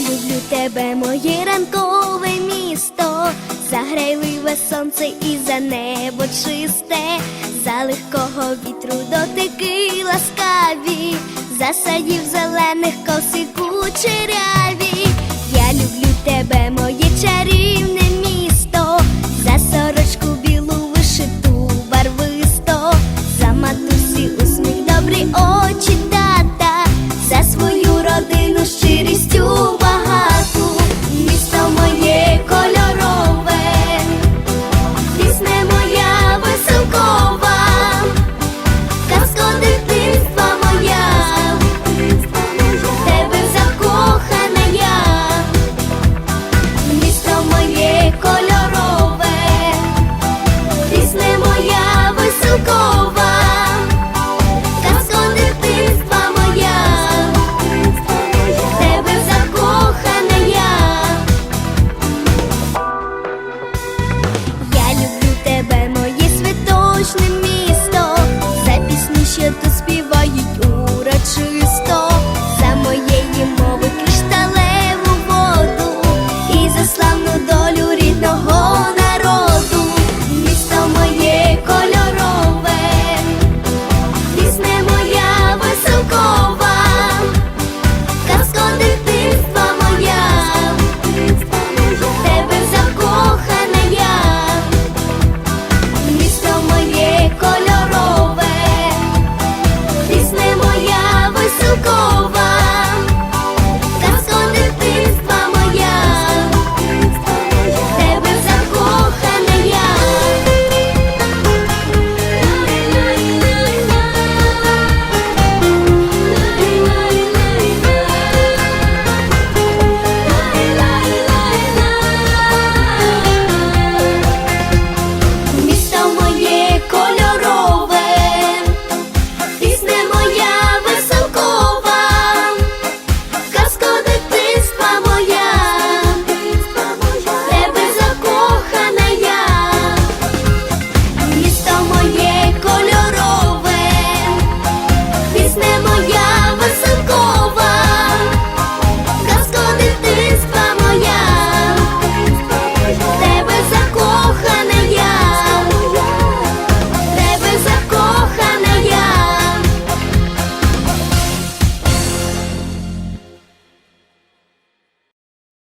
люблю тебе, моє ранкове місто, за сонце і за небо чисте, за легкого вітру дотики ласкаві, за садів зелених коси кучеряві. Я люблю тебе, моє чарі.